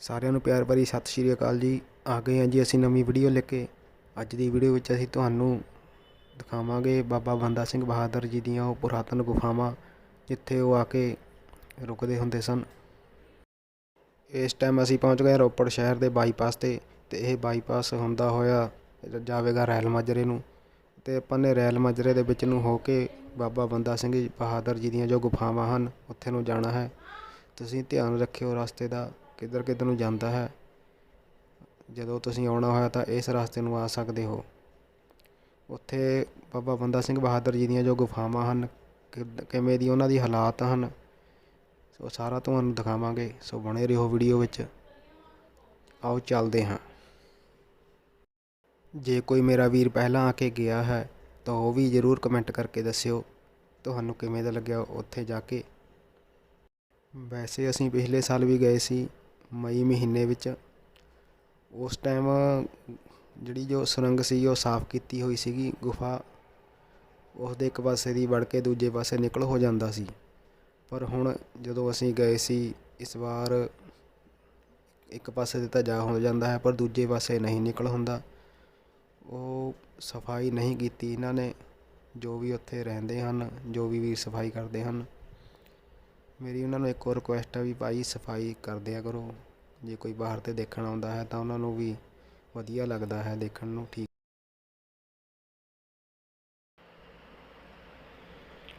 ਸਾਰਿਆਂ ਨੂੰ ਪਿਆਰ ਭਰੀ ਸਤਿ ਸ਼੍ਰੀ ਅਕਾਲ ਜੀ। ਆ ਗਏ ਹਾਂ ਜੀ ਅਸੀਂ ਨਵੀਂ ਵੀਡੀਓ ਲੈ ਕੇ। ਅੱਜ ਦੀ ਵੀਡੀਓ ਵਿੱਚ ਅਸੀਂ ਤੁਹਾਨੂੰ ਦਿਖਾਵਾਂਗੇ ਬਾਬਾ ਬੰਦਾ ਸਿੰਘ ਬਹਾਦਰ ਜੀ ਦੀਆਂ ਉਹ ਪੁਰਾਤਨ ਗੁਫਾਵਾਂ, ਜਿੱਥੇ ਉਹ ਆ ਕੇ ਰੁਕਦੇ ਹੁੰਦੇ ਸਨ। ਇਸ ਟਾਈਮ ਅਸੀਂ ਪਹੁੰਚ ਗਏ ਰੋਪੜ ਸ਼ਹਿਰ ਦੇ ਬਾਈਪਾਸ ਤੇ ਤੇ ਇਹ ਬਾਈਪਾਸ ਹੁੰਦਾ ਹੋਇਆ ਜਾਵੇਗਾ ਰੈਲ ਮਾਜਰੇ ਨੂੰ। ਤੇ ਆਪਾਂ ਨੇ ਰੈਲ ਮਾਜਰੇ ਦੇ ਵਿੱਚ ਨੂੰ ਹੋ ਕੇ ਬਾਬਾ ਬੰਦਾ ਸਿੰਘ ਬਹਾਦਰ ਜੀ ਦੀਆਂ ਜੋ ਗੁਫਾਵਾਂ ਹਨ, ਉੱਥੇ ਨੂੰ ਜਾਣਾ ਹੈ। ਤੁਸੀਂ ਧਿਆਨ ਰੱਖਿਓ ਰਸਤੇ ਦਾ। ਕਿੱਧਰ ਕਿੱਧਰ ਨੂੰ ਜਾਂਦਾ ਹੈ। ਜਦੋਂ ਤੁਸੀਂ ਆਉਣਾ ਹੋਇਆ ਤਾਂ ਇਸ ਰਸਤੇ ਨੂੰ ਆ ਸਕਦੇ ਹੋ। ਉੱਥੇ ਬਾਬਾ ਬੰਦਾ ਸਿੰਘ ਬਹਾਦਰ ਜੀ ਦੀਆਂ ਜੋ ਗੁਫਾਵਾਂ ਹਨ, ਕਿੱਦ- ਕਿਵੇਂ ਦੀ ਉਹਨਾਂ ਦੀ ਹਾਲਾਤ ਹਨ ਸੋ ਸਾਰਾ ਤੁਹਾਨੂੰ ਦਿਖਾਵਾਂਗੇ। ਸੋ ਬਣੇ ਰਹੋ ਵੀਡੀਓ ਵਿੱਚ। ਆਓ ਚੱਲਦੇ ਹਾਂ। ਜੇ ਕੋਈ ਮੇਰਾ ਵੀਰ ਪਹਿਲਾਂ ਆ ਕੇ ਗਿਆ ਹੈ, ਤਾਂ ਉਹ ਵੀ ਜ਼ਰੂਰ ਕਮੈਂਟ ਕਰਕੇ ਦੱਸਿਓ। ਤੁਹਾਨੂੰ ਕਿਵੇਂ ਦਾ ਲੱਗਿਆ ਉੱਥੇ ਜਾ ਕੇ? ਵੈਸੇ ਅਸੀਂ ਪਿਛਲੇ ਸਾਲ ਵੀ ਗਏ ਸੀ। ਮਈ ਮਹੀਨੇ ਵਿੱਚ। ਉਸ ਟਾਈਮ ਜਿਹੜੀ ਜੋ ਸੁਰੰਗ ਸੀ, ਉਹ ਸਾਫ਼ ਕੀਤੀ ਹੋਈ ਸੀਗੀ, ਗੁਫਾ। ਉਸ ਦੇ ਇੱਕ ਪਾਸੇ ਦੀ ਵੜ ਕੇ ਦੂਜੇ ਪਾਸੇ ਨਿਕਲ ਹੋ ਜਾਂਦਾ ਸੀ। ਪਰ ਹੁਣ ਜਦੋਂ ਅਸੀਂ ਗਏ ਸੀ, ਇਸ ਵਾਰ ਇੱਕ ਪਾਸੇ 'ਤੇ ਤਾਂ ਜਾ ਹੋ ਜਾਂਦਾ ਹੈ, ਪਰ ਦੂਜੇ ਪਾਸੇ ਨਹੀਂ ਨਿਕਲ ਹੁੰਦਾ। ਉਹ ਸਫ਼ਾਈ ਨਹੀਂ ਕੀਤੀ ਇਹਨਾਂ ਨੇ। ਜੋ ਵੀ ਉੱਥੇ ਰਹਿੰਦੇ ਹਨ, ਜੋ ਵੀ ਵੀਰ ਸਫ਼ਾਈ ਕਰਦੇ ਹਨ ਮੇਰੀ ਉਹਨਾਂ ਨੂੰ ਇੱਕ ਹੋਰ ਰਿਕੁਐਸਟ ਹੈ ਵੀ ਭਾਈ ਸਫ਼ਾਈ ਕਰ ਦਿਆ ਕਰੋ। ਜੇ ਕੋਈ ਬਾਹਰ ਤੇ ਦੇਖਣ ਆਉਂਦਾ ਹੈ ਤਾਂ ਉਹਨਾਂ ਨੂੰ ਵੀ ਵਧੀਆ ਲੱਗਦਾ ਹੈ ਦੇਖਣ ਨੂੰ, ਠੀਕ।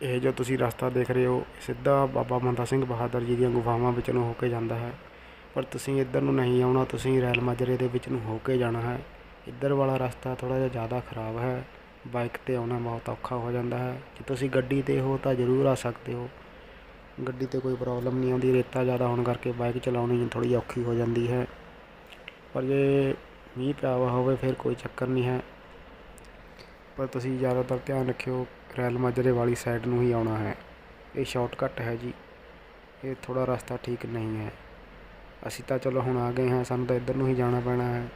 ਇਹ ਜੋ ਤੁਸੀਂ ਰਸਤਾ ਦੇਖ ਰਹੇ ਹੋ, ਸਿੱਧਾ ਬਾਬਾ ਬੰਦਾ ਸਿੰਘ ਬਹਾਦਰ ਜੀ ਦੀਆਂ ਗੁਫਾਵਾਂ ਵਿੱਚ ਨੂੰ ਹੋ ਕੇ ਜਾਂਦਾ ਹੈ। ਪਰ ਤੁਸੀਂ ਇੱਧਰ ਨੂੰ ਨਹੀਂ ਆਉਣਾ, ਤੁਸੀਂ ਰੈਲ ਮਾਜਰੇ ਦੇ ਵਿੱਚ ਨੂੰ ਹੋ ਕੇ ਜਾਣਾ ਹੈ। ਇੱਧਰ ਵਾਲਾ ਰਸਤਾ ਥੋੜਾ ਜਿਹਾ ਜ਼ਿਆਦਾ ਖਰਾਬ ਹੈ। ਬਾਈਕ ਤੇ ਆਉਣਾ ਬਹੁਤ ਔਖਾ ਹੋ ਜਾਂਦਾ ਹੈ। ਜੇ ਤੁਸੀਂ ਗੱਡੀ ਤੇ ਹੋ ਤਾਂ ਜ਼ਰੂਰ ਆ ਸਕਦੇ ਹੋ। ਗੱਡੀ ਤੇ ਕੋਈ ਪ੍ਰੋਬਲਮ ਨਹੀਂ ਆਉਂਦੀ, ਰੇਤਾ ਜ਼ਿਆਦਾ ਹੋਣ ਕਰਕੇ ਬਾਈਕ ਚਲਾਉਣੀ ਥੋੜ੍ਹੀ ਔਖੀ ਹੋ ਜਾਂਦੀ ਹੈ। ਪਰ ਜੇ ਮੀਂਹ ਪਿਆ ਵਾ ਹੋਵੇ, ਫਿਰ ਕੋਈ ਚੱਕਰ ਨਹੀਂ ਹੈ। ਪਰ ਤੁਸੀਂ ਜ਼ਿਆਦਾਤਰ ਧਿਆਨ ਰੱਖਿਓ, ਰੈਲ ਮਾਜਰੇ ਵਾਲੀ ਸਾਈਡ ਨੂੰ ਹੀ ਆਉਣਾ ਹੈ। ਇਹ ਸ਼ਾਰਟਕਟ ਹੈ ਜੀ। ਇਹ ਥੋੜਾ ਰਸਤਾ ਠੀਕ ਨਹੀਂ ਹੈ। ਅਸੀਂ ਤਾਂ ਚਲੋ ਹੁਣ ਆ ਗਏ ਹਾਂ, ਸਾਨੂੰ ਤਾਂ ਇੱਧਰ ਨੂੰ ਹੀ ਜਾਣਾ ਪੈਣਾ ਹੈ।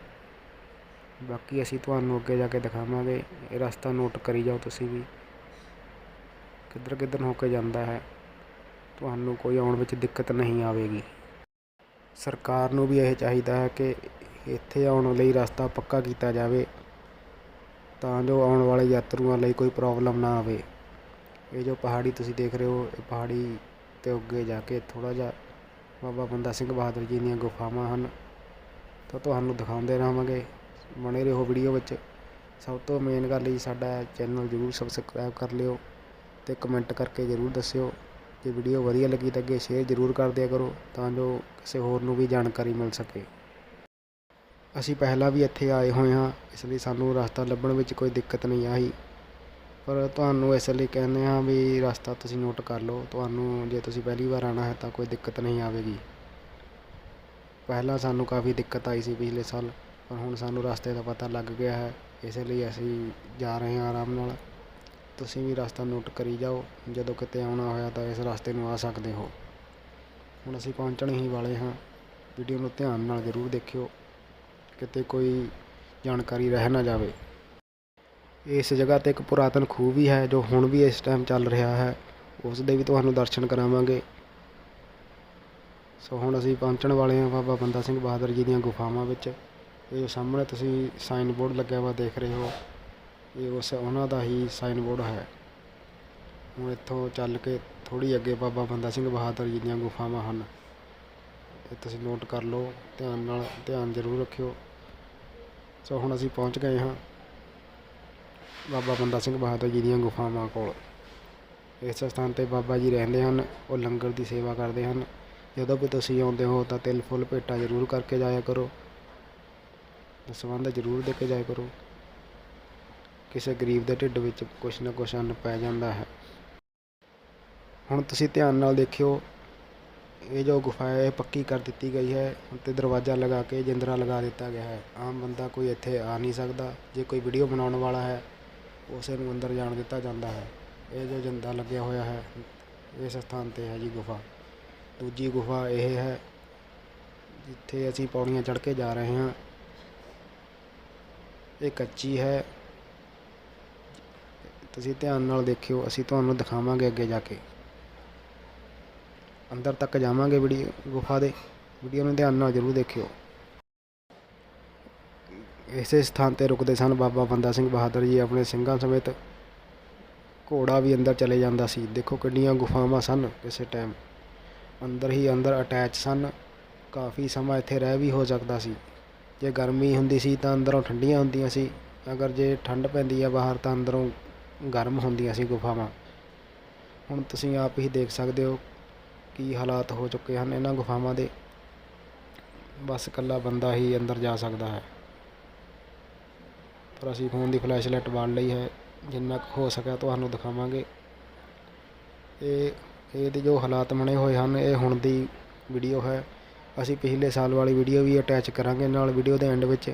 ਬਾਕੀ ਅਸੀਂ ਤੁਹਾਨੂੰ ਅੱਗੇ ਜਾ ਕੇ ਦਿਖਾਵਾਂਗੇ। ਇਹ ਰਸਤਾ ਨੋਟ ਕਰੀ ਜਾਓ ਤੁਸੀਂ ਵੀ। ਕਿੱਧਰ ਕਿੱਧਰ ਨੂੰ ਹੋ ਕੇ ਜਾਂਦਾ ਹੈ। ਤੁਹਾਨੂੰ ਕੋਈ ਆਉਣ ਵਿੱਚ ਦਿੱਕਤ ਨਹੀਂ ਆਵੇਗੀ। ਸਰਕਾਰ ਨੂੰ ਵੀ ਇਹ ਚਾਹੀਦਾ ਹੈ ਕਿ ਇੱਥੇ ਆਉਣ ਲਈ ਰਸਤਾ ਪੱਕਾ ਕੀਤਾ ਜਾਵੇ, ਤਾਂ ਜੋ ਆਉਣ ਵਾਲੇ ਯਾਤਰੂਆਂ ਲਈ ਕੋਈ ਪ੍ਰੋਬਲਮ ਨਾ ਆਵੇ। ਇਹ ਜੋ ਪਹਾੜੀ ਤੁਸੀਂ ਦੇਖ ਰਹੇ ਹੋ, ਇਹ ਪਹਾੜੀ ਤੇ ਅੱਗੇ ਜਾ ਕੇ ਥੋੜਾ ਜਿਹਾ ਬਾਬਾ ਬੰਦਾ ਸਿੰਘ ਬਹਾਦਰ ਜੀ ਦੀਆਂ ਗੁਫਾਵਾਂ ਹਨ। ਤਾਂ ਤੁਹਾਨੂੰ ਦਿਖਾਉਂਦੇ ਰਹਾਂਗੇ ਬਣੇ ਰਹੋ ਵੀਡੀਓ ਵਿੱਚ। ਸਭ ਤੋਂ ਮੇਨ ਗੱਲ ਜੀ ਸਾਡਾ ਚੈਨਲ ਜ਼ਰੂਰ ਸਬਸਕ੍ਰਾਈਬ ਕਰ ਲਿਓ ਤੇ ਕਮੈਂਟ ਕਰਕੇ ਜ਼ਰੂਰ ਦੱਸਿਓ। ਜੇ ਵੀਡੀਓ ਵਧੀਆ ਲੱਗੀ ਤਾਂ ਅੱਗੇ ਸ਼ੇਅਰ ਜ਼ਰੂਰ ਕਰ ਦਿਆ ਕਰੋ ਤਾਂ ਜੋ ਕਿਸੇ ਹੋਰ ਨੂੰ ਵੀ ਜਾਣਕਾਰੀ ਮਿਲ ਸਕੇ। ਅਸੀਂ ਪਹਿਲਾਂ ਵੀ ਇੱਥੇ ਆਏ ਹੋਏ ਹਾਂ, ਇਸ ਲਈ ਸਾਨੂੰ ਰਸਤਾ ਲੱਭਣ ਵਿੱਚ ਕੋਈ ਦਿੱਕਤ ਨਹੀਂ ਆਈ। ਪਰ ਤੁਹਾਨੂੰ ਇਸ ਲਈ ਕਹਿੰਦੇ ਹਾਂ ਵੀ ਰਸਤਾ ਤੁਸੀਂ ਨੋਟ ਕਰ ਲਓ, ਤੁਹਾਨੂੰ ਜੇ ਤੁਸੀਂ ਪਹਿਲੀ ਵਾਰ ਆਣਾ ਹੈ ਤਾਂ ਕੋਈ ਦਿੱਕਤ ਨਹੀਂ ਆਵੇਗੀ। ਪਹਿਲਾਂ ਸਾਨੂੰ ਕਾਫੀ ਦਿੱਕਤ ਆਈ ਸੀ ਪਿਛਲੇ ਸਾਲ, ਪਰ ਹੁਣ ਸਾਨੂੰ ਰਸਤੇ ਦਾ ਪਤਾ ਲੱਗ ਗਿਆ ਹੈ, ਇਸ ਲਈ ਅਸੀਂ ਜਾ ਰਹੇ ਹਾਂ ਆਰਾਮ ਨਾਲ। ਤੁਸੀਂ ਵੀ ਰਸਤਾ ਨੋਟ ਕਰੀ ਜਾਓ, ਜਦੋਂ ਕਿਤੇ ਆਉਣਾ ਹੋਇਆ ਤਾਂ ਇਸ ਰਸਤੇ ਨੂੰ ਆ ਸਕਦੇ ਹੋ। ਹੁਣ ਅਸੀਂ ਪਹੁੰਚਣ ਹੀ ਵਾਲੇ ਹਾਂ। ਵੀਡੀਓ ਨੂੰ ਧਿਆਨ ਨਾਲ ਜ਼ਰੂਰ ਦੇਖਿਓ, ਕਿਤੇ ਕੋਈ ਜਾਣਕਾਰੀ ਰਹਿ ਨਾ ਜਾਵੇ। ਇਸ ਜਗ੍ਹਾ ਤੇ ਇੱਕ ਪੁਰਾਤਨ ਖੂਹ ਵੀ ਹੈ, ਜੋ ਹੁਣ ਵੀ ਇਸ ਟਾਈਮ ਚੱਲ ਰਿਹਾ ਹੈ। ਉਸ ਦੇ ਵੀ ਤੁਹਾਨੂੰ ਦਰਸ਼ਨ ਕਰਾਵਾਂਗੇ। ਸੋ ਹੁਣ ਅਸੀਂ ਪਹੁੰਚਣ ਵਾਲੇ ਹਾਂ ਬਾਬਾ ਬੰਦਾ ਸਿੰਘ ਬਹਾਦਰ ਜੀ ਦੀਆਂ ਗੁਫਾਵਾਂ ਵਿੱਚ। ਇਹ ਸਾਹਮਣੇ ਤੁਸੀਂ ਸਾਈਨ ਬੋਰਡ ਲੱਗਿਆ ਹੋਇਆ ਦੇਖ ਰਹੇ ਹੋ। ਇਹ ਉਸ ਉਹਨਾਂ ਦਾ ਹੀ ਸਾਈਨ ਬੋਰਡ ਹੈ। ਹੁਣ ਇੱਥੋਂ ਚੱਲ ਕੇ ਥੋੜੀ ਅੱਗੇ ਬਾਬਾ ਬੰਦਾ ਸਿੰਘ ਬਹਾਦਰ ਜੀ ਦੀਆਂ ਗੁਫਾਵਾਂ ਹਨ। ਇਹ ਤੁਸੀਂ ਨੋਟ ਕਰ ਲਓ, ਧਿਆਨ ਨਾਲ, ਧਿਆਨ ਜ਼ਰੂਰ ਰੱਖਿਓ। ਸੋ ਹੁਣ ਅਸੀਂ ਪਹੁੰਚ ਗਏ ਹਾਂ ਬਾਬਾ ਬੰਦਾ ਸਿੰਘ ਬਹਾਦਰ ਜੀ ਦੀਆਂ ਗੁਫਾਵਾਂ ਕੋਲ। ਇਸ ਸਥਾਨ ਤੇ ਬਾਬਾ ਜੀ ਰਹਿੰਦੇ ਹਨ, ਉਹ ਲੰਗਰ ਦੀ ਸੇਵਾ ਕਰਦੇ ਹਨ। ਜਦੋਂ ਵੀ ਤੁਸੀਂ ਆਉਂਦੇ ਹੋ ਤਾਂ ਤਿਲ ਫੁੱਲ ਭੇਟਾ ਜ਼ਰੂਰ ਕਰਕੇ ਜਾਇਆ ਕਰੋ। ਦਸਵੰਧ ਜ਼ਰੂਰ ਦੇ ਕੇ ਜਾਇਆ ਕਰੋ। ਕਿਸੇ ਗਰੀਬ ਦੇ ਢਿੱਡ ਵਿੱਚ ਕੁਛ ਨਾ ਕੁਛ ਅੰਨ ਪੈ ਜਾਂਦਾ ਹੈ। ਹੁਣ ਤੁਸੀਂ ਧਿਆਨ ਨਾਲ ਦੇਖਿਓ, ਇਹ ਜੋ ਗੁਫਾ ਹੈ, ਇਹ ਪੱਕੀ ਕਰ ਦਿੱਤੀ ਗਈ ਹੈ। ਤੇ ਦਰਵਾਜ਼ਾ ਲਗਾ ਕੇ ਜਿੰਦਰਾ ਲਗਾ ਦਿੱਤਾ ਗਿਆ ਹੈ। ਆਮ ਬੰਦਾ ਕੋਈ ਇੱਥੇ ਆ ਨਹੀਂ ਸਕਦਾ। ਜੇ ਕੋਈ ਵੀਡੀਓ ਬਣਾਉਣ ਵਾਲਾ ਹੈ, ਉਸੇ ਨੂੰ ਅੰਦਰ ਜਾਣ ਦਿੱਤਾ ਜਾਂਦਾ ਹੈ। ਇਹ ਜੋ ਜਿੰਦਾ ਲੱਗਿਆ ਹੋਇਆ ਹੈ, ਇਸ ਸਥਾਨ ਤੇ ਹੈ ਜੀ ਗੁਫਾ। ਦੂਜੀ ਗੁਫਾ ਇਹ ਹੈ, ਜਿੱਥੇ ਅਸੀਂ ਪੌੜੀਆਂ ਚੜ੍ਹ ਕੇ ਜਾ ਰਹੇ ਹਾਂ। ਇਹ ਕੱਚੀ ਹੈ। ਤੁਸੀਂ ਧਿਆਨ ਨਾਲ ਦੇਖਿਓ, ਅਸੀਂ ਤੁਹਾਨੂੰ ਦਿਖਾਵਾਂਗੇ ਅੱਗੇ ਜਾ ਕੇ। ਅੰਦਰ ਤੱਕ ਜਾਵਾਂਗੇ ਵੀਡੀਓ, ਗੁਫਾ ਦੇ। ਵੀਡੀਓ ਨੂੰ ਧਿਆਨ ਨਾਲ ਜ਼ਰੂਰ ਦੇਖਿਓ। ਇਸੇ ਸਥਾਨ ਤੇ ਰੁਕਦੇ ਸਨ ਬਾਬਾ ਬੰਦਾ ਸਿੰਘ ਬਹਾਦਰ ਜੀ ਆਪਣੇ ਸਿੰਘਾਂ ਸਮੇਤ। ਘੋੜਾ ਵੀ ਅੰਦਰ ਚਲੇ ਜਾਂਦਾ ਸੀ। ਦੇਖੋ ਕਿੰਨੀਆਂ ਗੁਫਾਵਾਂ ਸਨ ਕਿਸੇ ਟਾਈਮ। ਅੰਦਰ ਹੀ ਅੰਦਰ ਅਟੈਚ ਸਨ। ਕਾਫੀ ਸਮਾਂ ਇੱਥੇ ਰਹਿ ਵੀ ਹੋ ਸਕਦਾ ਸੀ। ਜੇ ਗਰਮੀ ਹੁੰਦੀ ਸੀ ਤਾਂ ਅੰਦਰੋਂ ਠੰਡੀਆਂ ਹੁੰਦੀਆਂ ਸੀ। ਅਗਰ ਜੇ ਠੰਡ ਪੈਂਦੀ ਆ ਬਾਹਰ ਤਾਂ ਅੰਦਰੋਂ ਗਰਮ ਹੁੰਦੀਆਂ ਸੀ ਗੁਫਾਵਾਂ। ਹੁਣ ਤੁਸੀਂ ਆਪ ਹੀ ਦੇਖ ਸਕਦੇ ਹੋ ਕੀ ਹਾਲਾਤ ਹੋ ਚੁੱਕੇ ਹਨ ਇਹਨਾਂ ਗੁਫਾਵਾਂ ਦੇ। ਬਸ ਇਕੱਲਾ ਬੰਦਾ ਹੀ ਅੰਦਰ ਜਾ ਸਕਦਾ ਹੈ। ਪਰ ਅਸੀਂ ਫੋਨ ਦੀ ਫਲੈਸ਼ਲਾਈਟ ਬਾਲ ਲਈ ਹੈ। ਜਿੰਨਾ ਕੁ ਹੋ ਸਕਿਆ ਤੁਹਾਨੂੰ ਦਿਖਾਵਾਂਗੇ। ਇਹ, ਇਹਦੇ ਜੋ ਹਾਲਾਤ ਬਣੇ ਹੋਏ ਹਨ, ਇਹ ਹੁਣ ਦੀ ਵੀਡੀਓ ਹੈ। ਅਸੀਂ ਪਿਛਲੇ ਸਾਲ ਵਾਲੀ ਵੀਡੀਓ ਵੀ ਅਟੈਚ ਕਰਾਂਗੇ ਨਾਲ ਵੀਡੀਓ ਦੇ ਐਂਡ ਵਿੱਚ।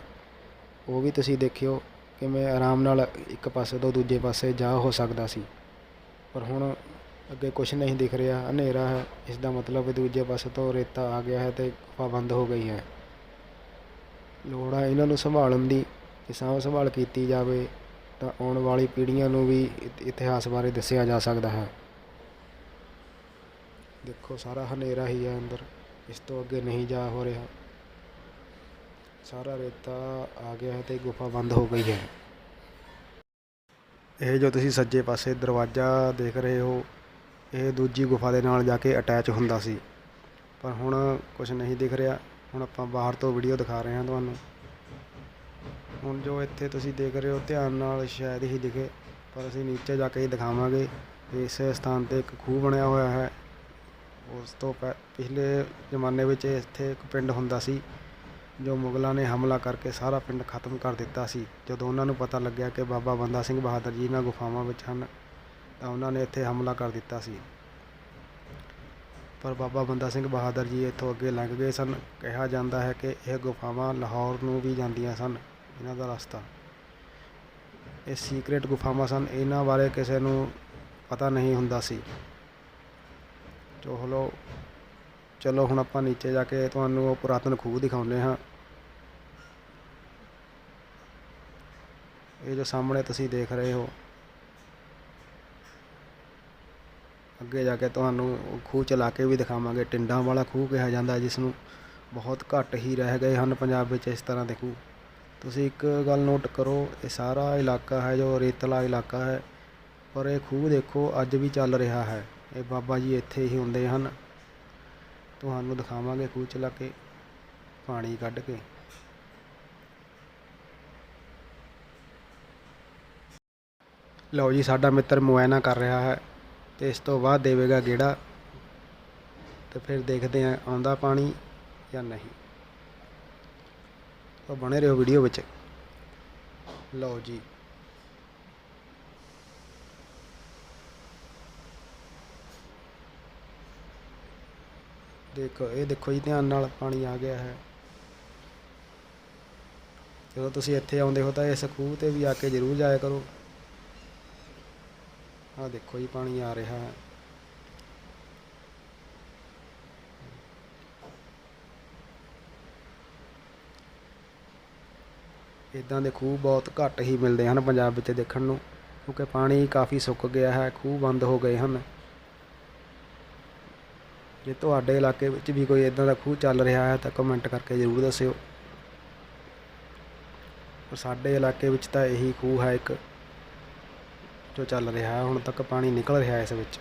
ਉਹ ਵੀ ਤੁਸੀਂ ਦੇਖਿਓ। ਕਿ ਮੈਂ ਆਰਾਮ ਨਾਲ ਇੱਕ ਪਾਸੇ ਤੋਂ ਦੂਜੇ ਪਾਸੇ ਜਾ ਹੋ ਸਕਦਾ ਸੀ। ਪਰ ਹੁਣ ਅੱਗੇ ਕੁਝ ਨਹੀਂ ਦਿਖ ਰਿਹਾ, ਹਨੇਰਾ ਹੈ। ਇਸ ਦਾ ਮਤਲਬ ਦੂਜੇ ਪਾਸੇ ਤੋਂ ਰੇਤਾ ਆ ਗਿਆ ਹੈ ਤੇ ਗੁਫਾ ਬੰਦ ਹੋ ਗਈ ਹੈ। ਲੋੜ ਹੈ ਇਹਨਾਂ ਨੂੰ ਸੰਭਾਲਣ ਦੀ ਤੇ ਸਾਂਭ ਸੰਭਾਲ ਕੀਤੀ ਜਾਵੇ, ਤਾਂ ਆਉਣ ਵਾਲੀ ਪੀੜ੍ਹੀਆਂ ਨੂੰ ਵੀ ਇਤਿਹਾਸ ਬਾਰੇ ਦੱਸਿਆ ਜਾ ਸਕਦਾ ਹੈ। ਦੇਖੋ, ਸਾਰਾ ਹਨੇਰਾ ਹੀ ਹੈ ਅੰਦਰ। ਇਸ ਤੋਂ ਅੱਗੇ ਨਹੀਂ ਜਾ ਹੋ ਰਿਹਾ। ਸਾਰਾ ਰੇਤਾ ਆ ਗਿਆ ਹੈ ਤੇ ਗੁਫਾ ਬੰਦ ਹੋ ਗਈ ਹੈ। ਇਹ ਜੋ ਤੁਸੀਂ ਸੱਜੇ ਪਾਸੇ ਦਰਵਾਜ਼ਾ ਦੇਖ ਰਹੇ ਹੋ, ਇਹ ਦੂਜੀ ਗੁਫਾ ਦੇ ਨਾਲ ਜਾ ਕੇ ਅਟੈਚ ਹੁੰਦਾ ਸੀ। ਪਰ ਹੁਣ ਕੁਝ ਨਹੀਂ ਦਿਖ ਰਿਹਾ। ਹੁਣ ਆਪਾਂ ਬਾਹਰ ਤੋਂ ਵੀਡੀਓ ਦਿਖਾ ਰਹੇ ਹਾਂ ਤੁਹਾਨੂੰ। ਹੁਣ ਜੋ ਇੱਥੇ ਤੁਸੀਂ ਦੇਖ ਰਹੇ ਹੋ, ਧਿਆਨ ਨਾਲ ਸ਼ਾਇਦ ਹੀ ਦਿਖੇ, ਪਰ ਅਸੀਂ ਨੀਚੇ ਜਾ ਕੇ ਹੀ ਦਿਖਾਵਾਂਗੇ। ਇਸ ਸਥਾਨ ਤੇ ਇੱਕ ਖੂਹ ਬਣਿਆ ਹੋਇਆ ਹੈ। ਉਸ ਤੋਂ ਪਿਛਲੇ ਜ਼ਮਾਨੇ ਵਿੱਚ ਇੱਥੇ ਇੱਕ ਪਿੰਡ ਹੁੰਦਾ ਸੀ। ਜੋ ਮੁਗਲਾਂ ਨੇ ਹਮਲਾ ਕਰਕੇ ਸਾਰਾ ਪਿੰਡ ਖਤਮ ਕਰ ਦਿੱਤਾ ਸੀ। ਜਦੋਂ ਉਹਨਾਂ ਨੂੰ ਪਤਾ ਲੱਗਿਆ ਕਿ ਬਾਬਾ ਬੰਦਾ ਸਿੰਘ ਬਹਾਦਰ ਜੀ ਇਹਨਾਂ ਗੁਫਾਵਾਂ ਵਿੱਚ ਹਨ, ਤਾਂ ਉਹਨਾਂ ਨੇ ਇੱਥੇ ਹਮਲਾ ਕਰ ਦਿੱਤਾ ਸੀ। ਪਰ ਬਾਬਾ ਬੰਦਾ ਸਿੰਘ ਬਹਾਦਰ ਜੀ ਇੱਥੋਂ ਅੱਗੇ ਲੰਘ ਗਏ ਸਨ। ਕਿਹਾ ਜਾਂਦਾ ਹੈ ਕਿ ਇਹ ਗੁਫਾਵਾਂ ਲਾਹੌਰ ਨੂੰ ਵੀ ਜਾਂਦੀਆਂ ਸਨ, ਇਹਨਾਂ ਦਾ ਰਸਤਾ। ਇਹ ਸੀਕ੍ਰੇਟ ਗੁਫਾਵਾਂ ਸਨ, ਇਹਨਾਂ ਬਾਰੇ ਕਿਸੇ ਨੂੰ ਪਤਾ ਨਹੀਂ ਹੁੰਦਾ ਸੀ। ਚਲੋ ਚਲੋ ਹੁਣ ਆਪਾਂ ਨੀਚੇ ਜਾ ਕੇ ਤੁਹਾਨੂੰ ਉਹ ਪੁਰਾਤਨ ਖੂਹ ਦਿਖਾਉਂਦੇ ਹਾਂ। ਇਹ ਜੋ ਸਾਹਮਣੇ ਤੁਸੀਂ ਦੇਖ ਰਹੇ ਹੋ, ਅੱਗੇ ਜਾ ਕੇ ਤੁਹਾਨੂੰ ਖੂਹ ਚਲਾ ਕੇ ਵੀ ਦਿਖਾਵਾਂਗੇ। ਟਿੰਡਾਂ ਵਾਲਾ ਖੂਹ ਕਿਹਾ ਜਾਂਦਾ ਜਿਸ ਨੂੰ ਬਹੁਤ ਘੱਟ ਹੀ ਰਹਿ ਗਏ ਹਨ ਪੰਜਾਬ ਵਿੱਚ ਇਸ ਤਰ੍ਹਾਂ ਦੇ ਖੂਹ। ਤੁਸੀਂ ਇੱਕ ਗੱਲ ਨੋਟ ਕਰੋ, ਇਹ ਸਾਰਾ ਇਲਾਕਾ ਹੈ ਜੋ ਰੇਤਲਾ ਇਲਾਕਾ ਹੈ, ਪਰ ਇਹ ਖੂਹ ਦੇਖੋ, ਅੱਜ ਵੀ ਚੱਲ ਰਿਹਾ ਹੈ। ਇਹ ਬਾਬਾ ਜੀ ਇੱਥੇ ਹੀ ਹੁੰਦੇ ਹਨ। ਤੁਹਾਨੂੰ ਦਿਖਾਵਾਂਗੇ ਖੂਹ ਚਲਾ ਕੇ ਪਾਣੀ ਕੱਢ ਕੇ। ਲਓ ਜੀ, ਸਾਡਾ ਮਿੱਤਰ ਮੁਆਇਨਾ ਕਰ ਰਿਹਾ ਹੈ ਤੇ ਇਸ ਤੋਂ ਬਾਅਦ ਦੇਵੇਗਾ ਗੇੜਾ ਤੇ ਫਿਰ ਦੇਖਦੇ ਹਾਂ ਆਉਂਦਾ ਪਾਣੀ ਜਾਂ ਨਹੀਂ। ਤਾਂ ਬਣੇ ਰਹੋ ਵੀਡੀਓ ਵਿੱਚ। ਲਓ ਜੀ। ਦੇਖੋ, ਇਹ ਦੇਖੋ ਜੀ, ਧਿਆਨ ਨਾਲ ਪਾਣੀ ਆ ਗਿਆ ਹੈ। ਜਦੋਂ ਤੁਸੀਂ ਇੱਥੇ ਆਉਂਦੇ ਹੋ ਤਾਂ ਇਸ ਖੂਹ ਤੇ ਵੀ ਆ ਕੇ ਜ਼ਰੂਰ ਜਾਇਆ ਕਰੋ। ਆਹ ਦੇਖੋ ਜੀ, ਪਾਣੀ ਆ ਰਿਹਾ ਹੈ। ਇਦਾਂ ਦੇ ਖੂਹ ਬਹੁਤ ਘੱਟ ਹੀ ਮਿਲਦੇ ਹਨ ਪੰਜਾਬ ਵਿੱਚ ਦੇਖਣ ਨੂੰ, ਕਿਉਂਕਿ ਪਾਣੀ ਕਾਫੀ ਸੁੱਕ ਗਿਆ ਹੈ, ਖੂਹ ਬੰਦ ਹੋ ਗਏ ਹਨ। ਜੇ ਤੁਹਾਡੇ ਇਲਾਕੇ ਵਿੱਚ ਵੀ ਕੋਈ ਇਦਾਂ ਦਾ ਖੂਹ ਚੱਲ ਰਿਹਾ ਹੈ ਤਾਂ ਕਮੈਂਟ ਕਰਕੇ ਜ਼ਰੂਰ ਦੱਸਿਓ। ਸਾਡੇ ਇਲਾਕੇ ਵਿੱਚ ਤਾਂ ਇਹੀ ਖੂਹ ਹੈ ਇੱਕ। ਜੋ ਚੱਲ ਰਿਹਾ ਹੈ। ਹੁਣ ਤੱਕ ਪਾਣੀ ਨਿਕਲ ਰਿਹਾ ਇਸ ਵਿੱਚ।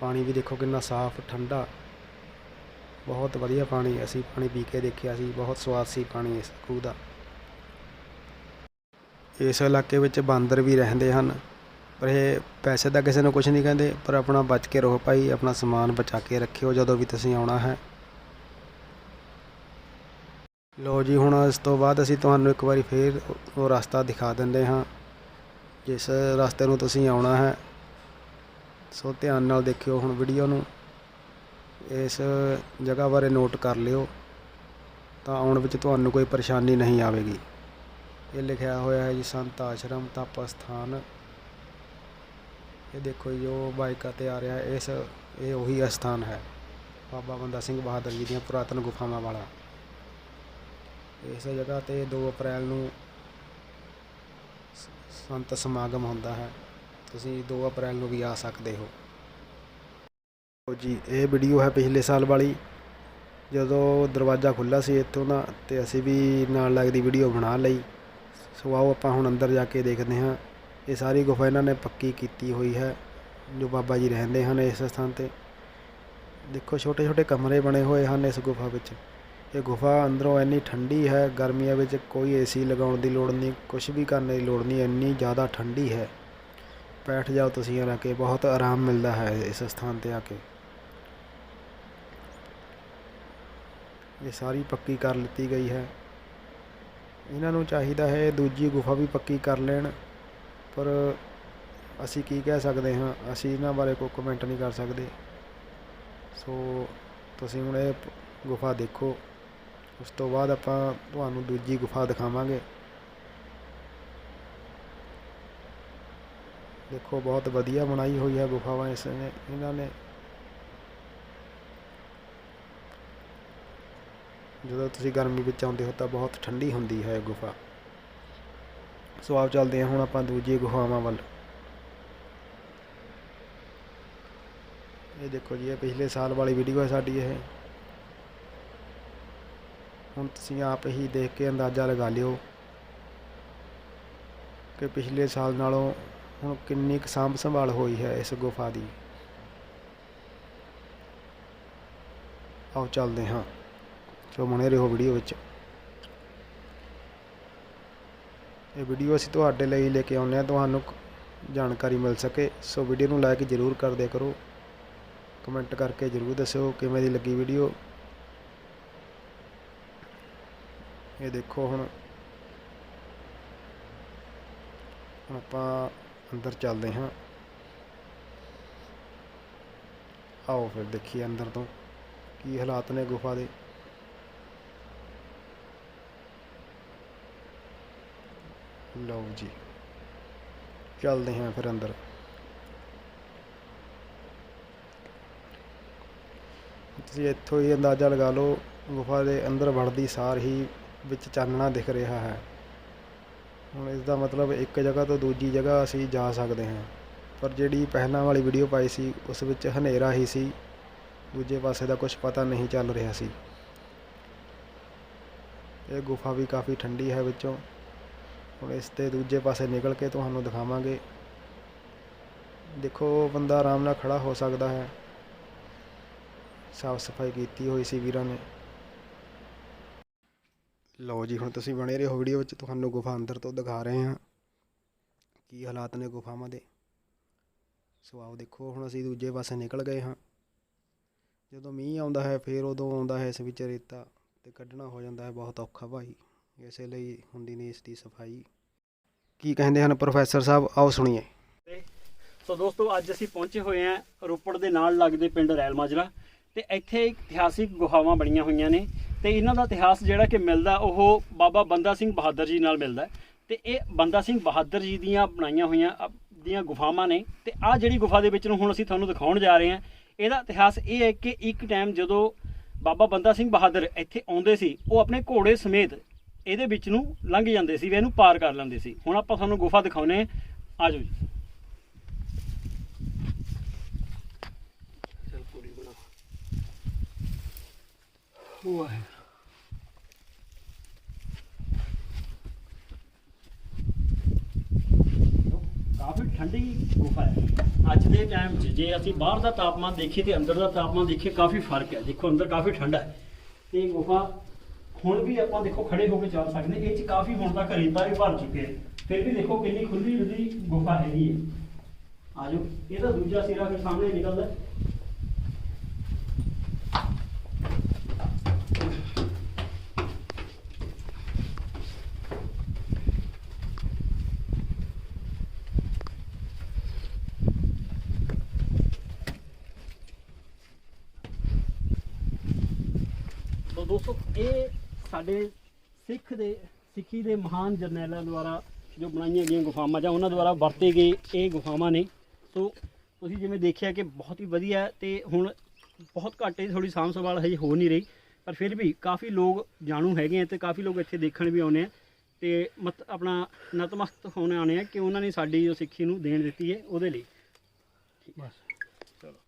ਪਾਣੀ ਵੀ ਦੇਖੋ ਕਿੰਨਾ ਸਾਫ਼, ਠੰਡਾ। ਬਹੁਤ ਵਧੀਆ ਪਾਣੀ ਅਸੀਂ ਪਾਣੀ ਪੀ ਕੇ ਦੇਖਿਆ ਸੀ। ਬਹੁਤ ਸਵਾਦ ਸੀ ਪਾਣੀ ਇਸ ਖੂਹ ਦਾ। ਇਸ ਇਲਾਕੇ ਵਿੱਚ ਬਾਂਦਰ ਵੀ ਰਹਿੰਦੇ ਹਨ। ਪਰ ਇਹ ਪੈਸੇ ਤਾਂ ਕਿਸੇ ਨੂੰ ਕੁਝ ਨਹੀਂ ਕਹਿੰਦੇ। ਪਰ ਆਪਣਾ ਬਚ ਕੇ ਰਹੋ ਭਾਈ। ਆਪਣਾ ਸਮਾਨ ਬਚਾ ਕੇ ਰੱਖਿਓ ਜਦੋਂ ਵੀ ਤੁਸੀਂ ਆਉਣਾ ਹੈ। ਲੋ ਜੀ, ਹੁਣ ਇਸ ਤੋਂ ਬਾਅਦ ਅਸੀਂ ਤੁਹਾਨੂੰ ਇੱਕ ਵਾਰੀ ਫੇਰ ਉਹ ਰਸਤਾ ਦਿਖਾ ਦਿੰਦੇ ਹਾਂ। ਜਿਸ ਰਸਤੇ ਨੂੰ ਤੁਸੀਂ ਆਉਣਾ ਹੈ, ਸੋ ਧਿਆਨ ਨਾਲ ਦੇਖਿਓ ਹੁਣ ਵੀਡੀਓ ਨੂੰ। ਇਸ ਜਗ੍ਹਾ ਬਾਰੇ ਨੋਟ ਕਰ ਲਿਓ, ਤਾਂ ਆਉਣ ਵਿੱਚ ਤੁਹਾਨੂੰ ਕੋਈ ਪਰੇਸ਼ਾਨੀ ਨਹੀਂ ਆਵੇਗੀ। ਇਹ ਲਿਖਿਆ ਹੋਇਆ ਹੈ ਜੀ, ਸੰਤ ਆਸ਼ਰਮ ਤਪ ਸਥਾਨ ਇਹ ਦੇਖੋ ਜੀ, ਜੋ ਬਾਈਕਾਂ ਤੇ ਆ ਰਿਹਾ, ਇਸ, ਇਹ ਉਹੀ ਅਸਥਾਨ ਹੈ, ਬਾਬਾ ਬੰਦਾ ਸਿੰਘ ਬਹਾਦਰ ਜੀ ਦੀਆਂ ਪੁਰਾਤਨ ਗੁਫਾਵਾਂ ਵਾਲਾ। ਇਸ ਜਗ੍ਹਾ ਤੇ 2 ਅਪ੍ਰੈਲ ਨੂੰ ਸੰਤ ਸਮਾਗਮ ਹੁੰਦਾ ਹੈ। ਤੁਸੀਂ 2 ਅਪ੍ਰੈਲ ਨੂੰ ਵੀ ਆ ਸਕਦੇ ਹੋ। ਲਓ ਜੀ, ਇਹ ਵੀਡੀਓ ਹੈ ਪਿਛਲੇ ਸਾਲ ਵਾਲੀ। ਜਦੋਂ ਦਰਵਾਜ਼ਾ ਖੁੱਲ੍ਹਾ ਸੀ ਇੱਥੋਂ ਦਾ ਤੇ ਅਸੀਂ ਵੀ ਨਾਲ ਲੱਗਦੀ ਵੀਡੀਓ ਬਣਾ ਲਈ। ਸੋ ਆਓ ਆਪਾਂ ਹੁਣ ਅੰਦਰ ਜਾ ਕੇ ਦੇਖਦੇ ਹਾਂ। ਇਹ ਸਾਰੀ ਗੁਫਾ ਇਹਨਾਂ ਨੇ ਪੱਕੀ ਕੀਤੀ ਹੋਈ ਹੈ, ਜੋ ਬਾਬਾ ਜੀ ਰਹਿੰਦੇ ਹਨ ਇਸ ਸਥਾਨ ਤੇ। ਦੇਖੋ ਛੋਟੇ ਛੋਟੇ ਕਮਰੇ ਬਣੇ ਹੋਏ ਹਨ ਇਸ ਗੁਫਾ ਵਿੱਚ। ਇਹ ਗੁਫਾ ਅੰਦਰੋਂ ਇੰਨੀ ਠੰਡੀ ਹੈ, ਗਰਮੀਆਂ ਵਿੱਚ ਕੋਈ ਏਸੀ ਲਗਾਉਣ ਦੀ ਲੋੜ ਨਹੀਂ ਕੁਝ ਵੀ ਕਰਨ ਦੀ ਲੋੜ ਨਹੀਂ, ਇੰਨੀ ਜ਼ਿਆਦਾ ਠੰਡੀ ਹੈ। ਬੈਠ ਜਾਓ ਤੁਸੀਂ ਆ ਕੇ, ਬਹੁਤ ਆਰਾਮ ਮਿਲਦਾ ਹੈ ਇਸ ਸਥਾਨ ਤੇ ਆ ਕੇ। ਇਹ ਸਾਰੀ ਪੱਕੀ ਕਰ ਲਿੱਤੀ ਗਈ ਹੈ। ਇਹਨਾਂ ਨੂੰ ਚਾਹੀਦਾ ਹੈ ਦੂਜੀ ਗੁਫਾ ਵੀ ਪੱਕੀ ਕਰ ਲੈਣ, ਪਰ ਅਸੀਂ ਕੀ ਕਹਿ ਸਕਦੇ ਹਾਂ, ਅਸੀਂ ਇਹਨਾਂ ਬਾਰੇ ਕੋਈ ਕਮੈਂਟ ਨਹੀਂ ਕਰ ਸਕਦੇ। ਸੋ ਤੁਸੀਂ ਹੁਣ ਇਹ ਗੁਫਾ ਦੇਖੋ। ਉਸ ਤੋਂ ਬਾਅਦ ਆਪਾਂ ਤੁਹਾਨੂੰ ਦੂਜੀ ਗੁਫਾ ਦਿਖਾਵਾਂਗੇ। ਦੇਖੋ, ਬਹੁਤ ਵਧੀਆ ਬਣਾਈ ਹੋਈ ਹੈ ਗੁਫਾਵਾਂ ਇਸ ਨੇ, ਇਹਨਾਂ ਨੇ। ਜਦੋਂ ਤੁਸੀਂ ਗਰਮੀ ਵਿੱਚ ਆਉਂਦੇ ਹੋ ਤਾਂ ਬਹੁਤ ਠੰਡੀ ਹੁੰਦੀ ਹੈ ਇਹ ਗੁਫਾ। ਸੋ ਆਪ ਚੱਲਦੇ ਹਾਂ ਹੁਣ ਆਪਾਂ ਦੂਜੀ ਗੁਫਾਵਾਂ ਵੱਲ। ਇਹ ਦੇਖੋ ਜੀ, ਇਹ ਪਿਛਲੇ ਸਾਲ ਵਾਲੀ ਵੀਡੀਓ ਹੈ ਸਾਡੀ ਇਹ। ਹੁਣ ਤੁਸੀਂ ਆਪ ਹੀ ਦੇਖ ਕੇ ਅੰਦਾਜ਼ਾ ਲਗਾ ਲਿਓ ਕਿ ਪਿਛਲੇ ਸਾਲ ਨਾਲੋਂ ਹੁਣ ਕਿੰਨੀ ਕੁ ਸਾਂਭ ਸੰਭਾਲ ਹੋਈ ਹੈ ਇਸ ਗੁਫਾ ਦੀ। ਆਓ ਚੱਲਦੇ ਹਾਂ। ਸੋ ਬਣੇ ਰਹੋ ਵੀਡੀਓ ਵਿੱਚ। ਇਹ ਵੀਡੀਓ ਅਸੀਂ ਤੁਹਾਡੇ ਲਈ ਲੈ ਕੇ ਆਉਂਦੇ ਹਾਂ, ਤੁਹਾਨੂੰ ਜਾਣਕਾਰੀ ਮਿਲ ਸਕੇ। ਸੋ ਵੀਡੀਓ ਨੂੰ ਲਾਈਕ ਜ਼ਰੂਰ ਕਰਦੇ ਕਰੋ। ਕਮੈਂਟ ਕਰਕੇ ਜ਼ਰੂਰ ਦੱਸਿਓ ਕਿਵੇਂ ਦੀ ਲੱਗੀ ਵੀਡੀਓ। ਇਹ ਦੇਖੋ ਹੁਣ। ਹੁਣ ਆਪਾਂ ਅੰਦਰ ਚੱਲਦੇ ਹਾਂ। ਆਓ ਫਿਰ ਦੇਖੀਏ ਅੰਦਰ ਤੋਂ ਕੀ ਹਾਲਾਤ ਨੇ ਗੁਫਾ ਦੇ। ਲਓ ਜੀ। ਚੱਲਦੇ ਹਾਂ ਫਿਰ ਅੰਦਰ। ਤੁਸੀਂ ਇੱਥੋਂ ਹੀ ਅੰਦਾਜ਼ਾ ਲਗਾ ਲਓ, ਗੁਫਾ ਦੇ ਅੰਦਰ ਵੜਦੀ ਸਾਰ ਹੀ ਵਿੱਚ ਚਾਨਣਾ ਦਿਖ ਰਿਹਾ ਹੈ। ਹੁਣ ਇਸ ਦਾ ਮਤਲਬ ਇੱਕ ਜਗ੍ਹਾ ਤੋਂ ਦੂਜੀ ਜਗ੍ਹਾ ਅਸੀਂ ਜਾ ਸਕਦੇ ਹਾਂ। ਪਰ ਜਿਹੜੀ ਪਹਿਲਾਂ ਵਾਲੀ ਵੀਡੀਓ ਪਾਈ ਸੀ, ਉਸ ਵਿੱਚ ਹਨੇਰਾ ਹੀ ਸੀ। ਦੂਜੇ ਪਾਸੇ ਦਾ ਕੁਝ ਪਤਾ ਨਹੀਂ ਚੱਲ ਰਿਹਾ ਸੀ। ਇਹ ਗੁਫਾ ਵੀ ਕਾਫੀ ਠੰਡੀ ਹੈ ਵਿੱਚੋਂ। ਹੁਣ ਇਸ ਤੇ ਦੂਜੇ ਪਾਸੇ ਨਿਕਲ ਕੇ ਤੁਹਾਨੂੰ ਦਿਖਾਵਾਂਗੇ। ਦੇਖੋ ਬੰਦਾ ਆਰਾਮ ਨਾਲ ਖੜਾ ਹੋ ਸਕਦਾ ਹੈ। ਸਾਫ਼ ਸਫ਼ਾਈ ਕੀਤੀ ਹੋਈ ਸੀ ਵੀਰਾਂ ਨੇ। ਲਓ ਜੀ, ਹੁਣ ਤੁਸੀਂ ਬਣੇ ਰਹੋ ਵੀਡੀਓ ਵਿੱਚ, ਤੁਹਾਨੂੰ ਗੁਫਾ ਅੰਦਰ ਤੋਂ ਦਿਖਾ ਰਹੇ ਹਾਂ ਕੀ ਹਾਲਾਤ ਨੇ ਗੁਫਾਵਾਂ ਦੇ। ਸੋ ਆਓ ਦੇਖੋ, ਹੁਣ ਅਸੀਂ ਦੂਜੇ ਪਾਸੇ ਨਿਕਲ ਗਏ ਹਾਂ। ਜਦੋਂ ਮੀਂਹ ਆਉਂਦਾ ਹੈ, ਫਿਰ ਉਦੋਂ ਆਉਂਦਾ ਹੈ ਇਸ ਵਿੱਚ ਰੇਤਾ ਤੇ ਕੱਢਣਾ ਹੋ ਜਾਂਦਾ ਹੈ ਬਹੁਤ ਔਖਾ ਭਾਈ, ਇਸੇ ਲਈ ਹੁੰਦੀ ਨਹੀਂ ਇਸ ਦੀ ਸਫ਼ਾਈ। ਕੀ ਕਹਿੰਦੇ ਹਨ ਪ੍ਰੋਫੈਸਰ ਸਾਹਿਬ? ਆਓ ਸੁਣੀਏ। ਸੋ ਦੋਸਤੋ, ਅੱਜ ਅਸੀਂ ਪਹੁੰਚੇ ਹੋਏ ਹਾਂ ਰੋਪੜ ਦੇ ਨਾਲ ਲੱਗਦੇ ਪਿੰਡ ਰੈਲ ਮਾਜਰਾ। ਤੇ ਇੱਥੇ ਇਤਿਹਾਸਿਕ ਗੁਫਾਵਾਂ ਬਣੀਆਂ ਹੋਈਆਂ ਨੇ ਤੇ ਇਹਨਾਂ ਦਾ ਇਤਿਹਾਸ ਜਿਹੜਾ ਕਿ ਮਿਲਦਾ ਉਹ ਬਾਬਾ ਬੰਦਾ ਸਿੰਘ ਬਹਾਦਰ ਜੀ ਨਾਲ ਮਿਲਦਾ ਹੈ। ਤੇ ਇਹ ਬੰਦਾ ਸਿੰਘ ਬਹਾਦਰ ਜੀ ਦੀਆਂ ਬਣਾਈਆਂ ਹੋਈਆਂ ਅ, ਦੀਆਂ ਗੁਫਾਵਾਂ ਨੇ। ਤੇ ਆਹ ਜਿਹੜੀ ਗੁਫਾ ਦੇ ਵਿੱਚ ਨੂੰ ਹੁਣ ਅਸੀਂ ਤੁਹਾਨੂੰ ਦਿਖਾਉਣ ਜਾ ਰਹੇ ਹਾਂ ਇਹਦਾ ਇਤਿਹਾਸ ਇਹ ਹੈ ਕਿ ਇੱਕ ਟਾਈਮ ਜਦੋਂ ਬਾਬਾ ਬੰਦਾ ਸਿੰਘ ਬਹਾਦਰ ਇੱਥੇ ਆਉਂਦੇ ਸੀ ਉਹ ਆਪਣੇ ਘੋੜੇ ਸਮੇਤ ਇਹਦੇ ਵਿੱਚ ਨੂੰ ਲੰਘ ਜਾਂਦੇ ਸੀ ਵੀ ਇਹਨੂੰ ਪਾਰ ਕਰ ਲੈਂਦੇ ਸੀ। ਹੁਣ ਆਪਾਂ ਤੁਹਾਨੂੰ ਗੁਫਾ ਦਿਖਾਉਨੇ ਆ ਆਜੋ ਜੀ ਚੱਲ ਪੂਰੀ ਬਣਾ ਵਾਹ ਕਾਫੀ ਠੰਡੀ ਗੁਫਾ ਹੈ ਅੱਜ ਦੇ ਟਾਈਮ 'ਚ ਜੇ ਅਸੀਂ ਬਾਹਰ ਦਾ ਤਾਪਮਾਨ ਦੇਖੀਏ ਤੇ ਅੰਦਰ ਦਾ ਤਾਪਮਾਨ ਦੇਖੀਏ ਕਾਫੀ ਫ਼ਰਕ ਹੈ ਦੇਖੋ ਅੰਦਰ ਕਾਫੀ ਠੰਡਾ ਹੈ ਤੇ ਇਹ ਗੁਫਾ ਹੁਣ ਵੀ ਆਪਾਂ ਦੇਖੋ ਖੜੇ ਹੋ ਕੇ ਚੱਲ ਸਕਦੇ ਇਹ 'ਚ ਕਾਫੀ ਹੁਣ ਤੱਕ ਰੇਤਾ ਵੀ ਭਰ ਚੁੱਕਿਆ ਹੈ ਫਿਰ ਵੀ ਦੇਖੋ ਕਿੰਨੀ ਖੁੱਲੀ ਡੁੱਲੀ ਗੁਫਾ ਹੈਗੀ ਹੈ ਆਜੋ ਇਹਦਾ ਦੂਜਾ ਸਿਰਾ ਫਿਰ ਸਾਹਮਣੇ ਨਿਕਲਦਾ ਹੈ। ਦੋਸਤੋ, ਇਹ ਸਾਡੇ ਸਿੱਖ ਦੇ, ਸਿੱਖੀ ਦੇ ਮਹਾਨ ਜਰਨੈਲਾਂ ਦੁਆਰਾ ਜੋ ਬਣਾਈਆਂ ਗਈਆਂ ਗੁਫਾਵਾਂ ਜਾਂ ਉਹਨਾਂ ਦੁਆਰਾ ਵਰਤੇ ਗਏ ਇਹ ਗੁਫਾਵਾਂ ਨੇ। ਸੋ, ਤੁਸੀਂ ਜਿਵੇਂ ਦੇਖਿਆ ਕਿ ਬਹੁਤ ਹੀ ਵਧੀਆ ਹੈ ਤੇ ਹੁਣ ਬਹੁਤ ਘੱਟ ਹੈ ਥੋੜੀ ਸਾਂਭ ਸੰਭਾਲ ਹਜੇ ਹੋ ਨਹੀਂ ਰਹੀ, ਪਰ ਫਿਰ ਵੀ ਕਾਫੀ ਲੋਕ ਜਾਣੂ ਹੈਗੇ ਆ ਤੇ ਕਾਫੀ ਲੋਕ ਇੱਥੇ ਦੇਖਣ ਵੀ ਆਉਂਦੇ ਆ ਤੇ ਮਤ, ਆਪਣਾ ਨਤਮਸਤਕ ਹੋਣੇ ਆਉਣੇ ਆ ਕਿ ਉਹਨਾਂ ਨੇ ਸਾਡੀ ਜੋ ਸਿੱਖੀ ਨੂੰ ਦੇਣ ਦਿੱਤੀ ਹੈ ਉਹਦੇ ਲਈ। ਬਸ। ਚਲੋ